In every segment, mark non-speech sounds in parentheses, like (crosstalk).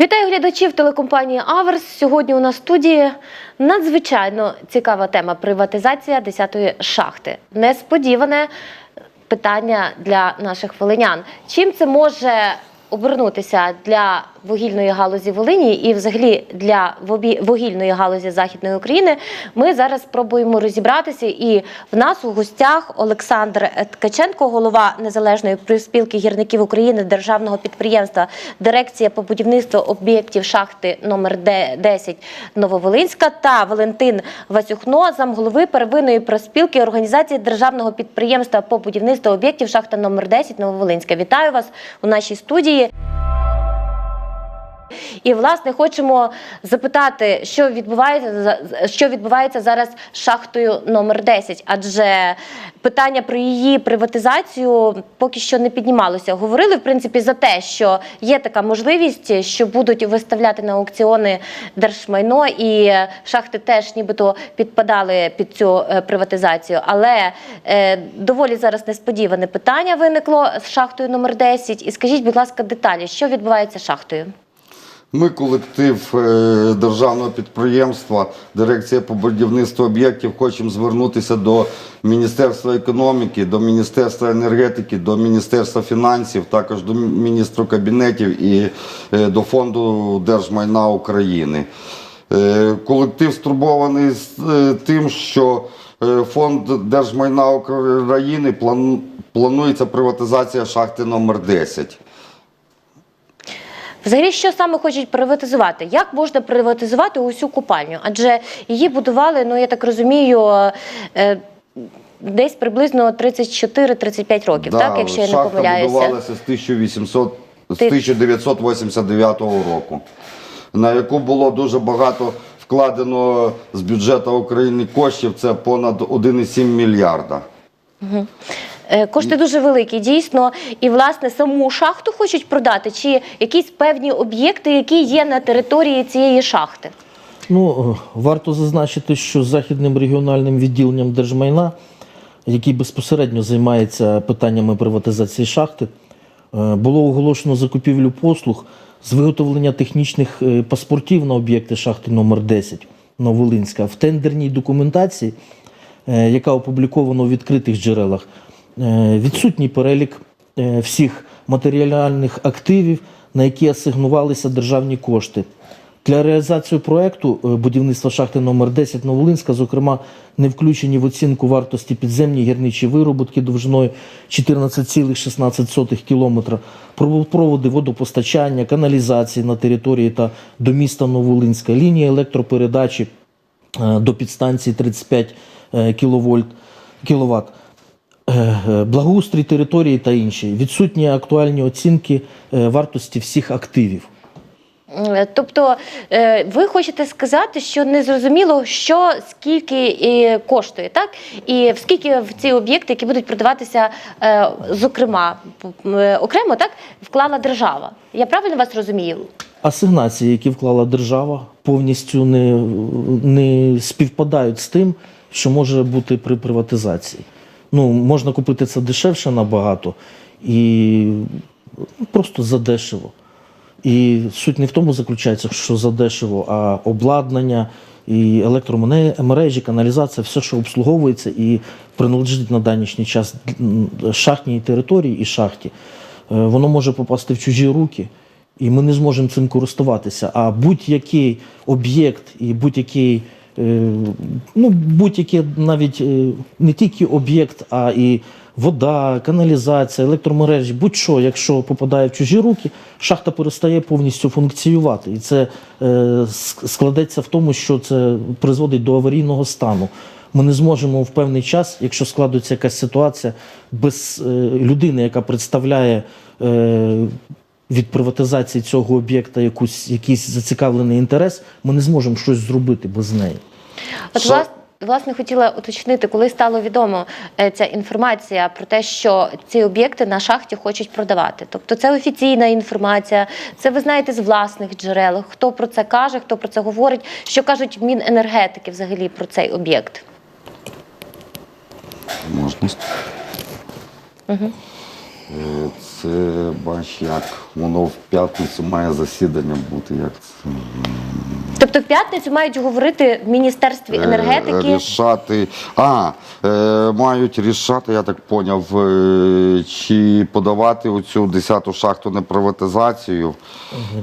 Вітаю глядачів телекомпанії Аверс. Сьогодні у нас в студії надзвичайно цікава тема приватизація 10-ї шахти. Несподіване питання для наших волинян. Чим це може обернутися для вугільної галузі Волині і, взагалі, для вугільної галузі Західної України? Ми зараз спробуємо розібратися. І в нас у гостях Олександр Ткаченко, голова незалежної профспілки гірників України державного підприємства Дирекція по будівництву об'єктів шахти номер 10 Нововолинська та Валентин Васюхно, замголови первинної профспілки організації державного підприємства по будівництву об'єктів шахта номер 10 Нововолинська. Вітаю вас у нашій студії. І власне хочемо запитати, що відбувається що відбувається зараз з шахтою номер 10 адже питання про її приватизацію поки що не піднімалося. Говорили в принципі за те, що є така можливість, що будуть виставляти на аукціони держмайно, і шахти теж нібито підпадали під цю е, приватизацію. Але е, доволі зараз несподіване питання виникло з шахтою номер 10. І скажіть, будь ласка, деталі, що відбувається з шахтою? Ми колектив е, державного підприємства, дирекція по будівництву об'єктів, хочемо звернутися до Міністерства економіки, до Міністерства енергетики, до Міністерства фінансів, також до міністру кабінетів і е, до фонду держмайна України. Е, Колектив стурбований з тим, що фонд держмайна України планується приватизація шахти номер 10. Взагалі, що саме хочуть приватизувати? Як можна приватизувати усю купальню? Адже її будували, ну я так розумію, е, десь приблизно 34-35 років, так, якщо я не помиляюся. будувалася з 1800, з Ти- 1989 року, на яку було дуже багато вкладено з бюджету України коштів. Це понад 1,7 мільярда. Е, Кошти дуже великі, дійсно. І власне саму шахту хочуть продати, чи якісь певні об'єкти, які є на території цієї шахти? Ну, е, варто зазначити, що західним регіональним відділенням держмайна, який безпосередньо займається питаннями приватизації шахти, е, було оголошено закупівлю послуг з виготовлення технічних е, паспортів на об'єкти шахти номер 10 Новолинська. В тендерній документації, е, яка опублікована у відкритих джерелах, е, відсутній перелік е, всіх матеріальних активів, на які асигнувалися державні кошти. Для реалізації проекту е, будівництва шахти номер 10 Новолинська, зокрема, не включені в оцінку вартості підземні гірничі виробітки довжиною 14,16 км, проводи водопостачання, каналізації на території та до міста Новолинська, лінії електропередачі е, до підстанції 35 кВт, е, благоустрій території та інші. Відсутні актуальні оцінки е, вартості всіх активів. Е, Тобто е, ви хочете сказати, що не зрозуміло, що скільки і коштує, так? І скільки в ці об'єкти, які будуть продаватися, е, зокрема, е, окремо, так, вклала держава. Я правильно вас розумію? Асигнації, які вклала держава, повністю не, не співпадають з тим, що може бути при приватизації. Ну, можна купити це дешевше набагато і ну, просто задешево. І суть не в тому заключається, що задешево, а обладнання і електромережі, каналізація, все, що обслуговується і приналежить на данішній час шахтній території і шахті, е, воно може попасти в чужі руки, і ми не зможемо цим користуватися. А будь-який об'єкт і будь-який, ну, будь-який навіть е, не тільки об'єкт, а і вода, каналізація, електромережі, будь-що, якщо попадає в чужі руки, шахта перестає повністю функціювати. І це е, складеться в тому, що це призводить до аварійного стану. Ми не зможемо в певний час, якщо складується якась ситуація, без е, людини, яка представляє е, від приватизації цього об'єкта якусь, якийсь зацікавлений інтерес, ми не зможемо щось зробити без неї. От Що- влас- власне хотіла уточнити, коли стало відомо е, ця інформація про те, що ці об'єкти на шахті хочуть продавати. Тобто це офіційна інформація, це ви знаєте з власних джерел. Хто про це каже, хто про це говорить, що кажуть Міненергетики взагалі про цей об'єкт. Можна. Е, Це бач, як воно в п'ятницю має засідання бути. Як це Тобто в п'ятницю мають говорити в Міністерстві Е, енергетики. рішати. А, е, мають рішати, я так поняв, е, чи подавати оцю 10-ту шахту на приватизацію,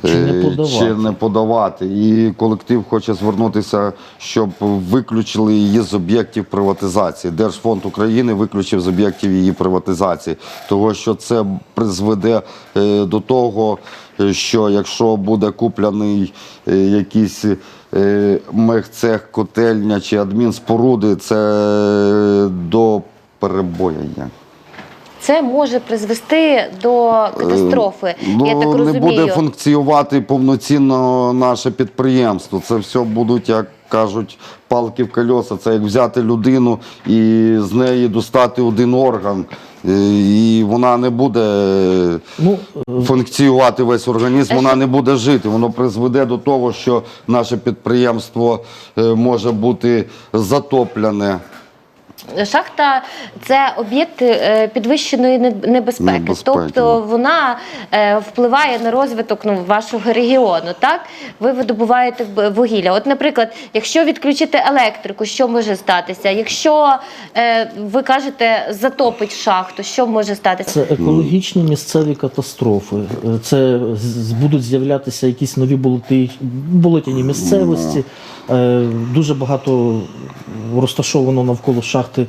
Чи не е, подавати? чи не подавати. І колектив хоче звернутися, щоб виключили її з об'єктів приватизації. Держфонд України виключив з об'єктів її приватизації, того що це призведе е, до того, е, що якщо буде купляний е, якийсь е, мехцех, котельня чи адмінспоруди, це до перебоєння. Це може призвести до катастрофи. Ну, я так не буде функціонувати повноцінно наше підприємство. Це все будуть, як кажуть, палки в кольоса Це як взяти людину і з неї достати один орган, е, і вона не буде Ну, функціювати весь організм, вона не буде жити. Воно призведе до того, що наше підприємство е, може бути затоплене. Шахта це об'єкт е, підвищеної небезпеки. Небезпеки. Тобто вона е, впливає на розвиток ну, вашого регіону. Так, ви видобуваєте вугілля. От, наприклад, якщо відключити електрику, що може статися? Якщо е, ви кажете затопить шахту, що може статися? Це екологічні місцеві катастрофи. Це з- будуть з'являтися якісь нові болоти, болотяні місцевості. Е, Дуже багато розташовано навколо шахти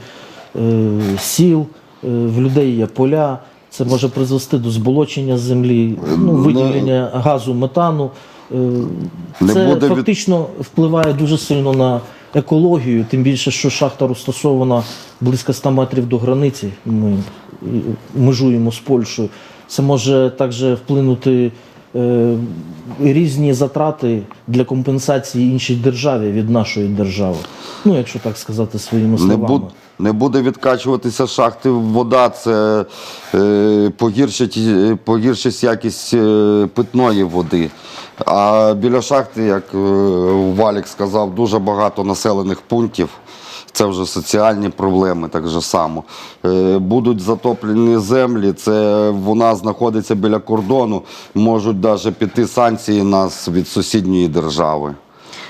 е, сіл, е, в людей є поля. Це може призвести до зболочення землі, ну, Не- виділення газу, метану. Е, Це буде від- фактично впливає дуже сильно на екологію, тим більше, що шахта розташована близько 100 метрів до границі. Ми межуємо з Польщею. Це може також вплинути різні затрати для компенсації іншій державі від нашої держави. Ну, якщо так сказати своїми Не, словами. буд, не буде відкачуватися шахти вода, це е, погіршить, е, погіршить якість е, питної води. А біля шахти, як е, Валік сказав, дуже багато населених пунктів. Це вже соціальні проблеми, так же само. Е, будуть затоплені землі, це вона знаходиться біля кордону. Можуть навіть піти санкції нас від сусідньої держави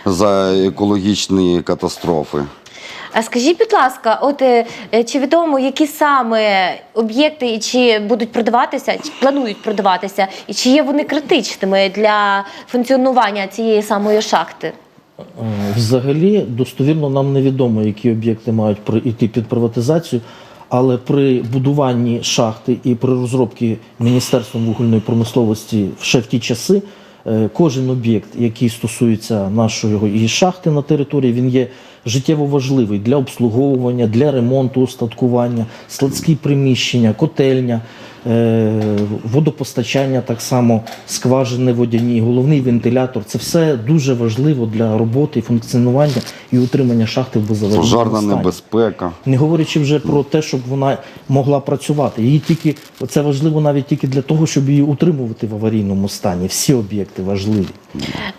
за екологічні катастрофи. А скажіть, будь ласка, от е, е, чи відомо, які саме об'єкти і чи будуть продаватися, чи планують продаватися, і чи є вони критичними для функціонування цієї самої шахти? Е, Взагалі достовірно нам невідомо, які об'єкти мають при- йти під приватизацію, але при будуванні шахти і при розробці Міністерством вугільної промисловості ще в ті часи. е, Кожен об'єкт, який стосується нашої її шахти на території, він є життєво важливий для обслуговування, для ремонту, устаткування, складські приміщення, котельня, водопостачання, так само скважини водяні, головний вентилятор. Це все дуже важливо для роботи, функціонування і утримання шахти в безаварійному Пожарна стані. небезпека. Не говорячи вже про те, щоб вона могла працювати. Її тільки це важливо навіть тільки для того, щоб її утримувати в аварійному стані. Всі об'єкти важливі.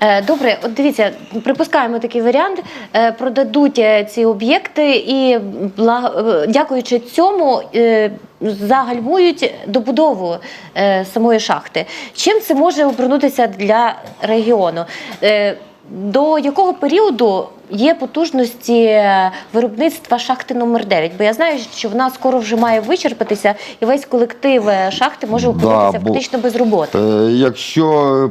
Е, Добре, от дивіться, припускаємо такий варіант, е, продадуть е, ці об'єкти і е, дякуючи цьому е, загальмують добудову е, самої шахти. Чим це може обернутися для регіону? Е, До якого періоду є потужності е, виробництва шахти номер 9? Бо я знаю, що вона скоро вже має вичерпатися, і весь колектив шахти може опинитися бо- фактично без роботи. Е, Якщо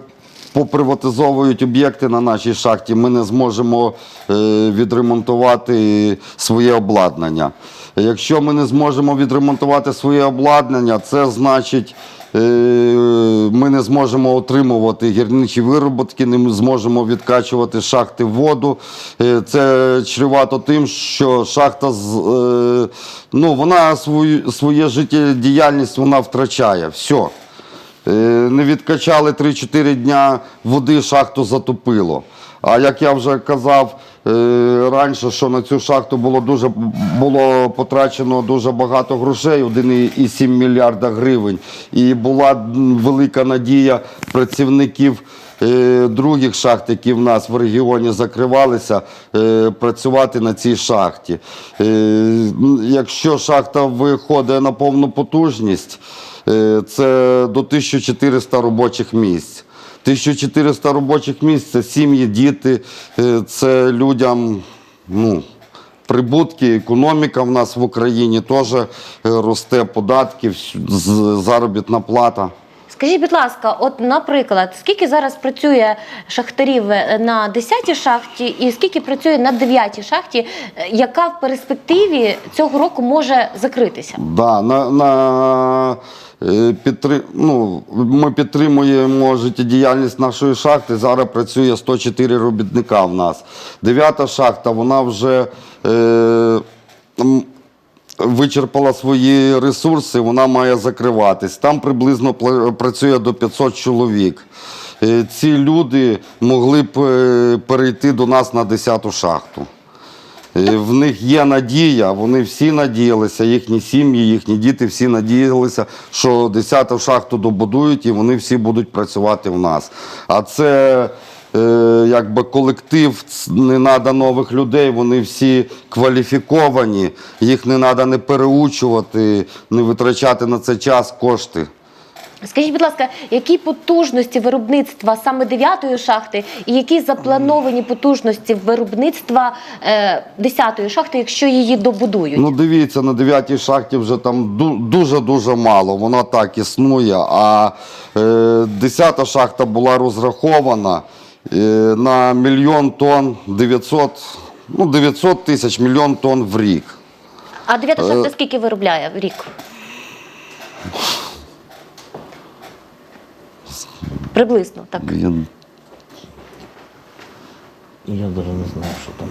поприватизовують об'єкти на нашій шахті, ми не зможемо е, відремонтувати своє обладнання. Якщо ми не зможемо відремонтувати своє обладнання, це значить. е, Ми не зможемо отримувати гірничі вироботки, не зможемо відкачувати шахти воду. Е, Це чревато тим, що шахта е, ну, вона своє життєдіяльність вона втрачає. Все. Не відкачали 3-4 дня води, шахту затопило. А як я вже казав раніше, що на цю шахту було дуже було потрачено дуже багато грошей, 1,7 мільярда гривень. І була велика надія працівників е, других шахт, які в нас в регіоні закривалися, е, працювати на цій шахті. Е, Якщо шахта виходить на повну потужність, Е, Це до 1400 робочих місць. 1400 робочих місць це сім'ї, діти, е, це людям. Ну, Прибутки, економіка в нас в Україні теж е, росте, податки, заробітна плата. Скажіть, будь ласка, от, наприклад, скільки зараз працює шахтарів е, на 10-й шахті і скільки працює на 9-й шахті, е, яка в перспективі цього року може закритися? Да, на, на, е, підтри... ну, ми підтримуємо життєдіяльність нашої шахти. Зараз працює 104 робітника в нас. Дев'ята шахта, вона вже е, вичерпала свої ресурси, вона має закриватись. Там приблизно працює до 500 чоловік. Е, Ці люди могли б е, перейти до нас на 10-ту шахту. Е, В них є надія, вони всі надіялися, їхні сім'ї, їхні діти всі надіялися, що 10-ту шахту добудують і вони всі будуть працювати в нас. А це якби колектив, не треба нових людей, вони всі кваліфіковані, їх не треба не переучувати, не витрачати на це час, кошти. Скажіть, будь ласка, які потужності виробництва саме 9-ї шахти і які заплановані потужності виробництва е, 10-ї шахти, якщо її добудують? Ну, дивіться, на 9-й шахті вже там ду- дуже-дуже мало, вона так існує. А е, 10-та шахта була розрахована е, на мільйон тонн 900, ну, 900 тисяч мільйон тонн в рік. А 9-та Е, шахта скільки виробляє в рік? Приблизно, так. Я- Я навіть не знаю, що там.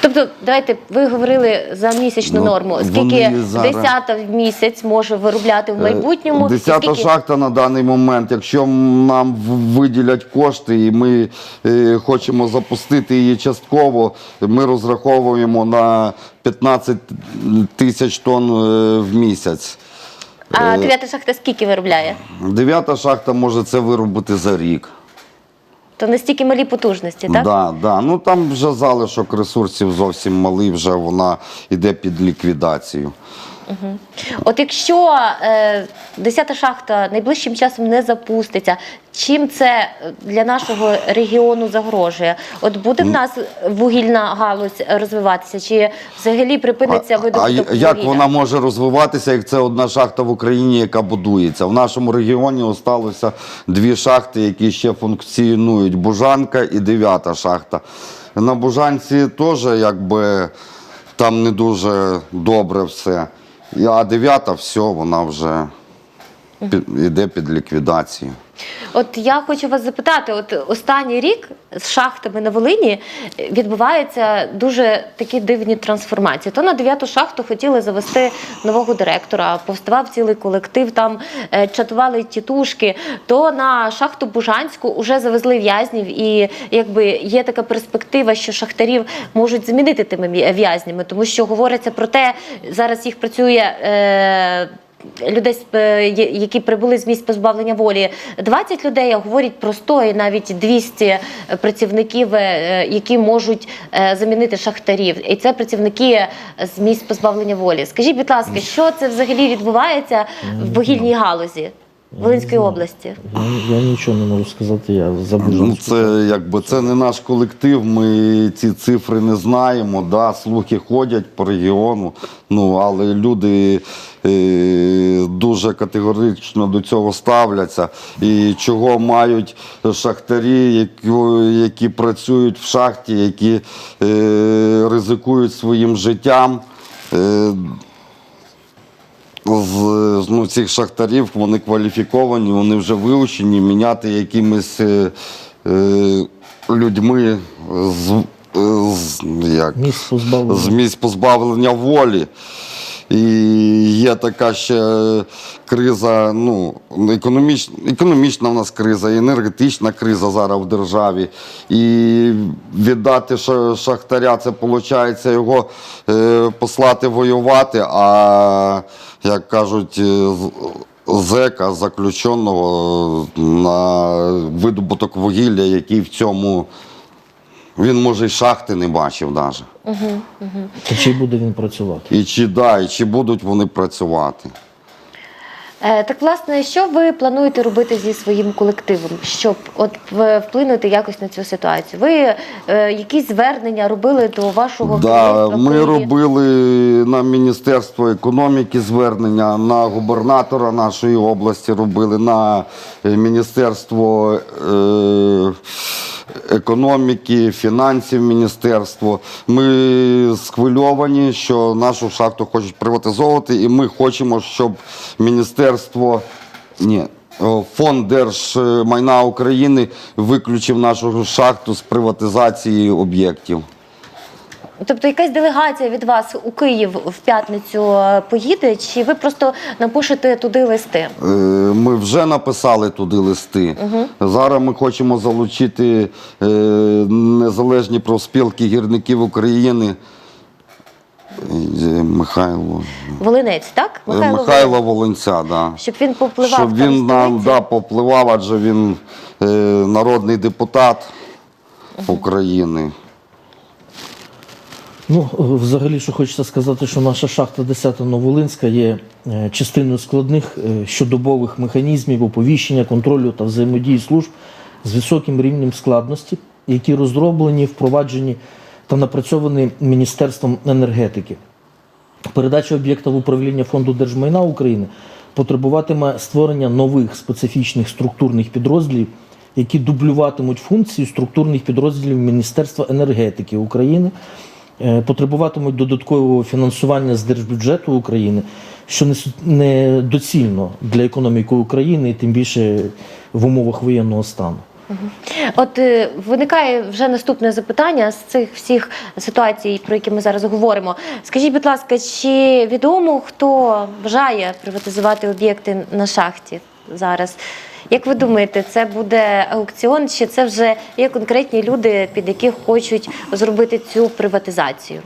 Тобто, давайте ви говорили за місячну Ну, норму. Скільки зараз- десята в місяць може виробляти в майбутньому? Десята скільки- шахта на даний момент, якщо нам виділять кошти і ми е, хочемо запустити її частково, ми розраховуємо на 15 тисяч тонн е, в місяць. А дев'ята шахта скільки виробляє? Дев'ята шахта може це виробити за рік. То настільки малі потужності, так? Да, да. Ну там вже залишок ресурсів зовсім малий, вже вона йде під ліквідацію. От якщо е, 10-та шахта найближчим часом не запуститься, чим це для нашого регіону загрожує? От буде в нас вугільна галузь розвиватися, чи взагалі припиниться А, видобуток а як вугілля? вона може розвиватися, як це одна шахта в Україні, яка будується? В нашому регіоні залишилося дві шахти, які ще функціонують: Бужанка і дев'ята шахта. На Бужанці теж якби там не дуже добре все. А дев'ята, все, вона вже під, йде під ліквідацію. От я хочу вас запитати: от останній рік з шахтами на Волині відбуваються дуже такі дивні трансформації. То на дев'яту шахту хотіли завести нового директора, повставав цілий колектив, там е, чатували тітушки. То на шахту Бужанську вже завезли в'язнів, і якби є така перспектива, що шахтарів можуть замінити тими в'язнями, тому що говориться про те, зараз їх працює. Е, людей, е, які прибули з місць позбавлення волі, 20 людей, а говорять про 100 і навіть 200 працівників, е, які можуть е, замінити шахтарів. І це працівники з місць позбавлення волі. Скажіть, будь ласка, що це взагалі відбувається в вугільній галузі Волинської області? Я, я нічого не можу сказати, я за Ну, це якби це не наш колектив. Ми ці цифри не знаємо. Да, слухи ходять по регіону. Ну але люди е, дуже категорично до цього ставляться. І чого мають шахтарі, які, які працюють в шахті, які е, ризикують своїм життям. Е, з ну, цих шахтарів вони кваліфіковані, вони вже вивчені, міняти якимись е, е, людьми з, е, з, як, Місць позбавлення. з місць позбавлення волі. І є така ще криза, ну, економічна, економічна в нас криза, енергетична криза зараз в державі. І віддати ша- шахтаря, це виходить його е, послати воювати, а як кажуть, е, зека заключеного на видобуток вугілля, який в цьому. Він може й шахти не бачив навіть. Та чи буде він працювати? І чи да, і чи будуть вони працювати? Е, Так, власне, що ви плануєте робити зі своїм колективом, щоб от в- вплинути якось на цю ситуацію? Ви е, якісь звернення робили до вашого Да, керівництва ми робили на Міністерство економіки звернення, на губернатора нашої області робили, на е, Міністерство е, економіки, фінансів міністерство. Ми схвильовані, що нашу шахту хочуть приватизовувати, і ми хочемо, щоб міністерство. Ні. Фонд держмайна України виключив нашу шахту з приватизації об'єктів. Тобто якась делегація від вас у Київ в п'ятницю е, поїде, чи ви просто напишете туди листи? Е, Ми вже написали туди листи. Зараз ми хочемо залучити е, незалежні профспілки гірників України. Е, Михайло. Волинець, так? Е, Михайло Волонця, да. Щоб він попливав Щоб він нам да, попливав, адже він е, народний депутат України. Ну, е, взагалі, що хочеться сказати, що наша шахта 10 Новолинська є е, частиною складних е, щодобових механізмів оповіщення, контролю та взаємодії служб з високим рівнем складності, які розроблені, впроваджені та напрацьовані Міністерством енергетики. Передача об'єкта в управління Фонду держмайна України потребуватиме створення нових специфічних структурних підрозділів, які дублюватимуть функції структурних підрозділів Міністерства енергетики України, потребуватимуть додаткового фінансування з держбюджету України, що не недоцільно для економіки України і тим більше в умовах воєнного стану. От е, виникає вже наступне запитання з цих всіх ситуацій, про які ми зараз говоримо. Скажіть, будь ласка, чи відомо хто бажає приватизувати об'єкти на шахті зараз? Як ви думаєте, це буде аукціон, чи це вже є конкретні люди, під яких хочуть зробити цю приватизацію?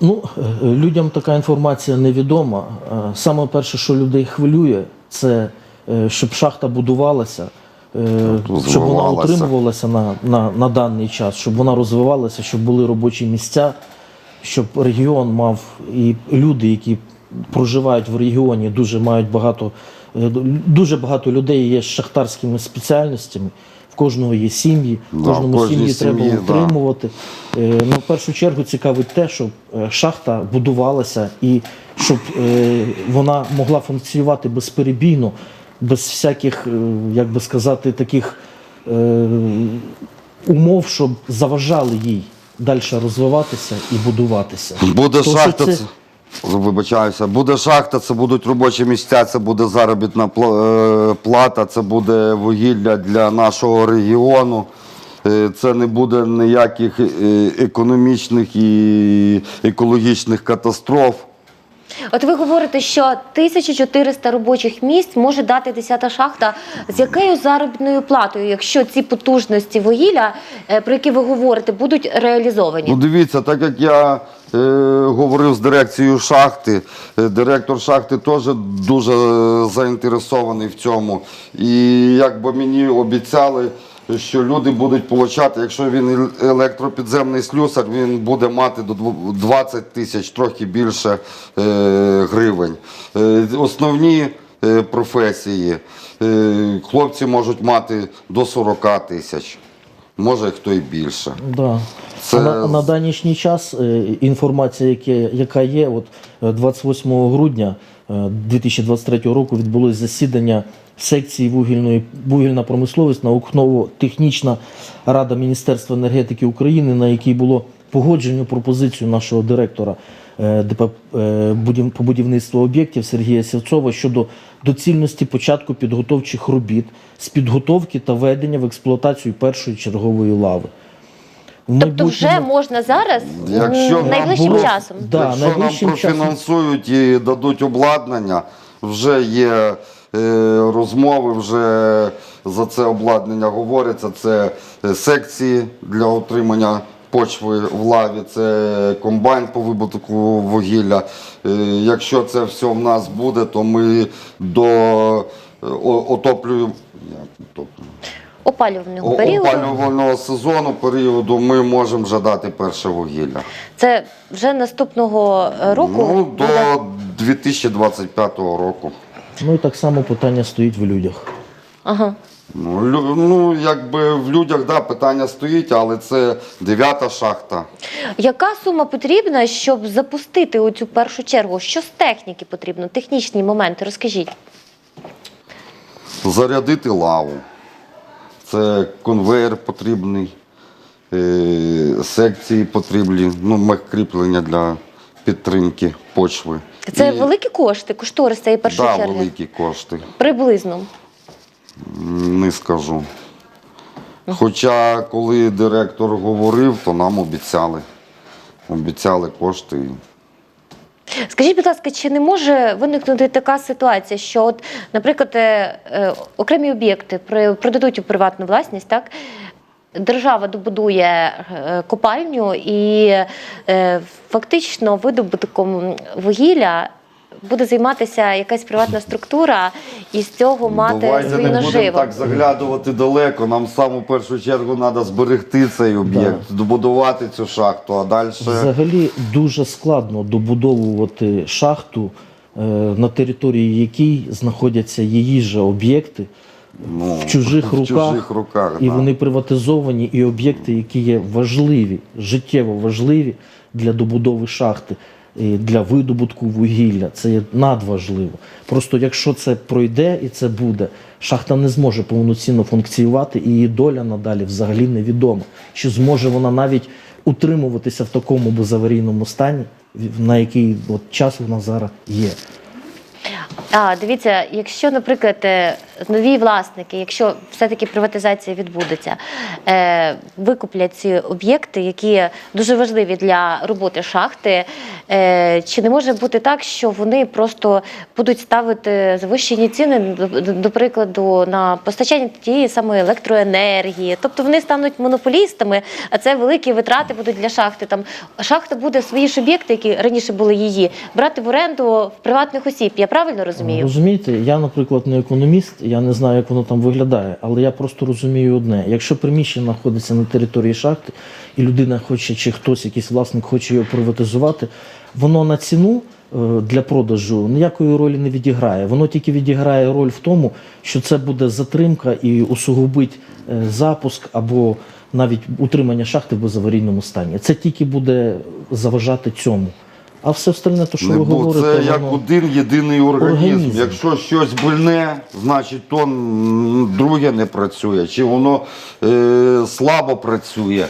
Ну, людям така інформація невідома. Е, Саме перше, що людей хвилює, це е, щоб шахта будувалася, е, щоб вона утримувалася на, на, на даний час, щоб вона розвивалася, щоб були робочі місця, щоб регіон мав і люди, які проживають в регіоні, дуже мають багато, дуже багато людей є з шахтарськими спеціальностями. В кожного є сім'ї, в Да, кожному сім'ї треба сім'ї, да. утримувати. Е, Ну, в першу чергу цікавить те, щоб е, шахта будувалася і щоб е, вона могла функціонувати безперебійно, без всяких, е, як би сказати, таких е, умов, щоб заважали їй далі розвиватися і будуватися. Буде шахта. Це... Вибачаюся, буде шахта, це будуть робочі місця, це буде заробітна е, плата, це буде вугілля для нашого регіону. Е, Це не буде ніяких е, економічних і екологічних катастроф. От ви говорите, що 1400 робочих місць може дати 10-та шахта. З якою заробітною платою, якщо ці потужності вугілля, про які ви говорите, будуть реалізовані? Ну дивіться, так як я говорив з дирекцією шахти, е, директор шахти теж дуже е, заінтересований в цьому. І якби мені обіцяли, що люди будуть получати, якщо він електропідземний слюсар, він буде мати до 20 тисяч, трохи більше е, гривень. Е, основні е, професії е, хлопці можуть мати до 40 тисяч. Може, хто і більше. Да. Це- на, на данішній час е, інформація, яка є, от е, 28 грудня е, 2023 року відбулось засідання секції вугільної вугільна промисловість науково-технічна рада Міністерства енергетики України, на якій було погоджено пропозицію нашого директора е, ДП е, по будівництву об'єктів Сергія Сівцова щодо доцільності початку підготовчих робіт з підготовки та введення в експлуатацію першої чергової лави. В Тобто, вже майбутньому- можна зараз Якщо м, нам найближчим було- часом. Да, Якщо нам найближчим часом. профінансують і дадуть обладнання, вже є е, розмови, вже за це обладнання говориться. Це е, секції для отримання почви в лаві, це комбайн по вибутку вугілля. Е, якщо це все в нас буде, то ми до е, отоплюємо. Опалювального періоду. Опалювального сезону періоду ми можемо вже дати перше вугілля. Це вже наступного е, року Ну, буде до 2025 року. Ну і так само питання стоїть в людях. Ага. Ну, ну якби в людях да, питання стоїть, але це дев'ята шахта. Яка сума потрібна, щоб запустити оцю першу чергу? Що з техніки потрібно? Технічні моменти, розкажіть. Зарядити лаву. Це конвейер потрібний, е, секції потрібні, ну, кріплення для підтримки почви. Це І- великі кошти, кошторис цієї першої да, черги? великі кошти. Приблизно. Не скажу. Хоча, коли директор говорив, то нам обіцяли. Обіцяли кошти. Скажіть, будь ласка, чи не може виникнути така ситуація, що, от, наприклад, е, е, окремі об'єкти продадуть у приватну власність, так? Держава добудує е, копальню і фактично видобутком вугілля буде займатися якась приватна структура і з цього мати Давайте свою не будемо наживу. так заглядувати далеко. Нам в саму першу чергу треба зберегти цей об'єкт, добудувати цю шахту, а далі. Взагалі дуже складно добудовувати шахту, е, на території якій знаходяться її же об'єкти Ну, в чужих в руках, чужих руках і да. вони приватизовані, і об'єкти, які є важливі, життєво важливі для добудови шахти, для видобутку вугілля. Це є надважливо. Просто якщо це пройде і це буде, шахта не зможе повноцінно функціювати, і її доля надалі взагалі невідома. Чи зможе вона навіть утримуватися в такому безаварійному стані, на який от час вона зараз є. А дивіться, якщо, наприклад, е, нові власники, якщо все-таки приватизація відбудеться, е, викуплять ці об'єкти, які дуже важливі для роботи шахти, е, чи не може бути так, що вони просто будуть ставити завищені ціни, до, прикладу, на постачання тієї самої електроенергії? Тобто вони стануть монополістами, а це великі витрати будуть для шахти. Там шахта буде свої ж об'єкти, які раніше були її, брати в оренду в приватних осіб. Я правильно розумію? Розумієте, я, наприклад, не економіст, я не знаю, як воно там виглядає, але я просто розумію одне: якщо приміщення знаходиться на території шахти, і людина хоче, чи хтось, якийсь власник хоче його приватизувати, воно на ціну. е, Для продажу ніякої ролі не відіграє. Воно тільки відіграє роль в тому, що це буде затримка і усугубить е, запуск або навіть утримання шахти в безаварійному стані. Це тільки буде заважати цьому. А все остальне, то що Не ви бу- говорите, це як воно... один єдиний організм. Організм. Якщо щось больне, значить то м, друге не працює, чи воно е, слабо працює.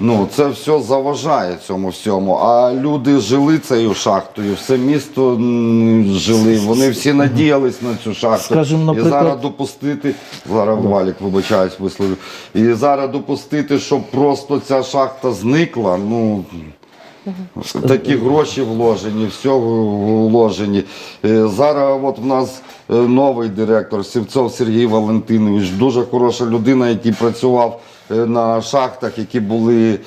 Ну, це все заважає цьому всьому. А люди жили цією шахтою, все місто м, жили. Вони всі надіялись на цю шахту. Скажімо, І наприклад- зараз допустити, зараз Валік, вибачаюсь, висловлю. І зараз допустити, щоб просто ця шахта зникла, ну. Такі гроші вложені, все вложені. Е, Зараз от в нас е, новий директор Сівцов Сергій Валентинович, дуже хороша людина, який працював е, на шахтах, які були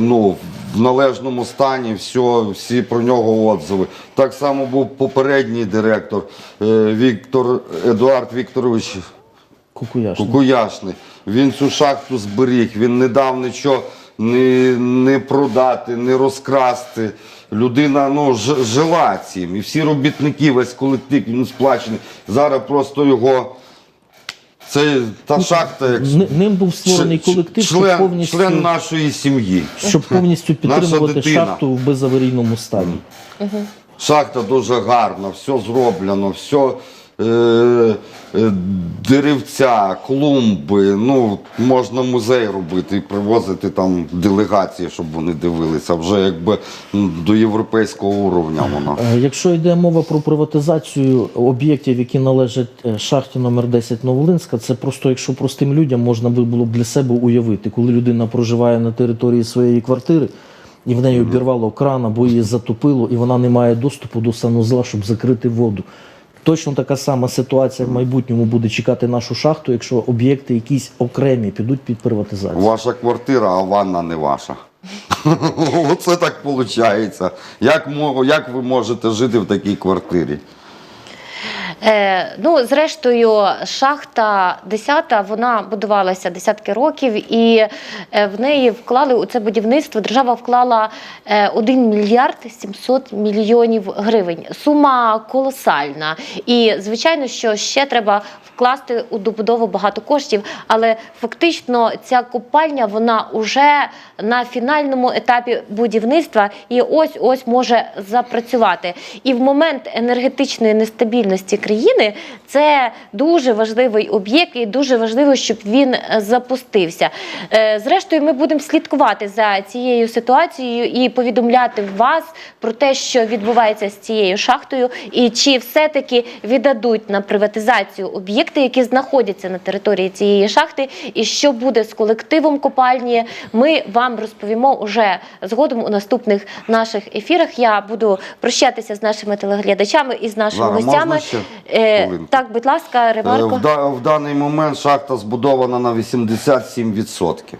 ну, в належному стані, все, всі про нього отзиви. Так само був попередній директор Віктор Едуард Вікторович Кукуяшний. Кукуяшний. Він цю шахту зберіг, він не дав нічого не, не продати, не розкрасти. Людина ну, ж- жила цим. І всі робітники, весь колектив він сплачений. Зараз просто його. Це та шахта, як Ним був створений колектив, щоб член, повністю, член нашої сім'ї. щоб повністю підтримувати шахту в безаварійному стані. Шахта дуже гарна, все зроблено, все деревця, клумби. Ну, можна музей робити і привозити там делегації, щоб вони дивилися. Вже якби до європейського уровня вона. Е, Якщо йде мова про приватизацію об'єктів, які належать е, шахті номер 10 Новолинська, це просто, якщо простим людям можна би було б для себе уявити, коли людина проживає на території своєї квартири. І в неї обірвало кран або її затопило, і вона не має доступу до санузла, щоб закрити воду. Точно така сама ситуація в майбутньому буде чекати нашу шахту, якщо об'єкти якісь окремі підуть під приватизацію. Ваша квартира, а ванна не ваша. (laughs) Оце так виходить. Як, як ви можете жити в такій квартирі? Е, ну, зрештою, шахта 10 вона будувалася десятки років, і е, в неї вклали у це будівництво. Держава вклала е, 1 мільярд 700 мільйонів гривень. Сума колосальна. І звичайно, що ще треба вкласти у добудову багато коштів, але фактично ця копальня вона вже на фінальному етапі будівництва і ось ось може запрацювати. І в момент енергетичної нестабільності країни це дуже важливий об'єкт, і дуже важливо, щоб він е, запустився. Е, Зрештою, ми будемо слідкувати за цією ситуацією і повідомляти вас про те, що відбувається з цією шахтою, і чи все-таки віддадуть на приватизацію об'єкти, які знаходяться на території цієї шахти, і що буде з колективом копальні. Ми вам розповімо уже згодом у наступних наших ефірах. Я буду прощатися з нашими телеглядачами і з нашими Зараз гостями. можна ще Е, так, будь ласка, Е, ремарко. В, в даний момент шахта збудована на 87%.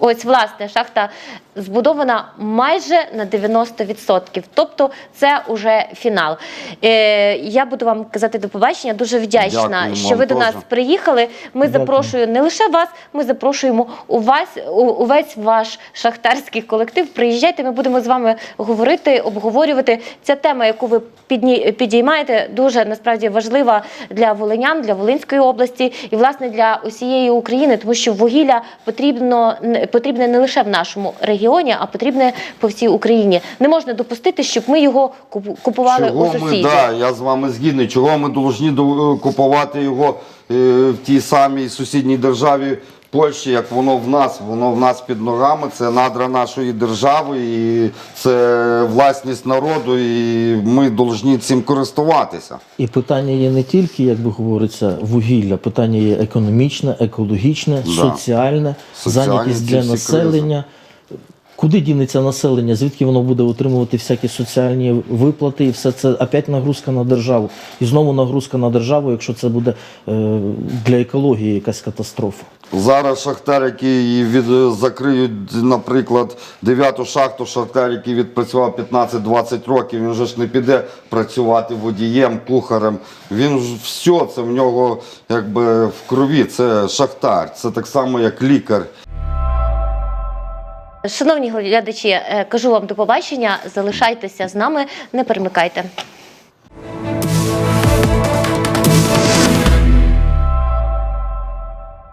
Ось власне шахта збудована майже на 90%. Тобто це уже фінал. Е, я буду вам казати до побачення. Дуже вдячна, Дякую що ви до теж. нас приїхали. Ми Дякую. запрошуємо не лише вас, ми запрошуємо у вас у, увесь ваш шахтарський колектив. Приїжджайте, ми будемо з вами говорити, обговорювати. Ця тема, яку ви підні, підіймаєте, дуже насправді важлива для волинян, для Волинської області і власне для усієї України, тому що вугілля потрібно не- потрібне не лише в нашому регіоні, а потрібне по всій Україні. Не можна допустити, щоб ми його купу- купували у Чого ми, сусідів. да, я з вами згідний, чого ми повинні купувати його е, в тій самій сусідній державі Польщі, як воно в нас, воно в нас під ногами, це надра нашої держави, і це власність народу, і ми повинні цим користуватися. І питання є не тільки, як би говориться, вугілля, питання є економічне, екологічне, Да. соціальне, Соціальні зайнятість для населення. населення. Куди дінеться населення? Звідки воно буде отримувати всякі соціальні виплати, і все це опять нагрузка на державу. І знову нагрузка на державу, якщо це буде е, для екології якась катастрофа. Зараз шахтар, який від, закриють, наприклад, дев'яту шахту, шахтар, який відпрацював 15-20 років, він же ж не піде працювати водієм, кухарем. Він ж все, це в нього якби в крові. Це шахтар, це так само, як лікар. Шановні глядачі, е, кажу вам до побачення. Залишайтеся з нами, не перемикайте.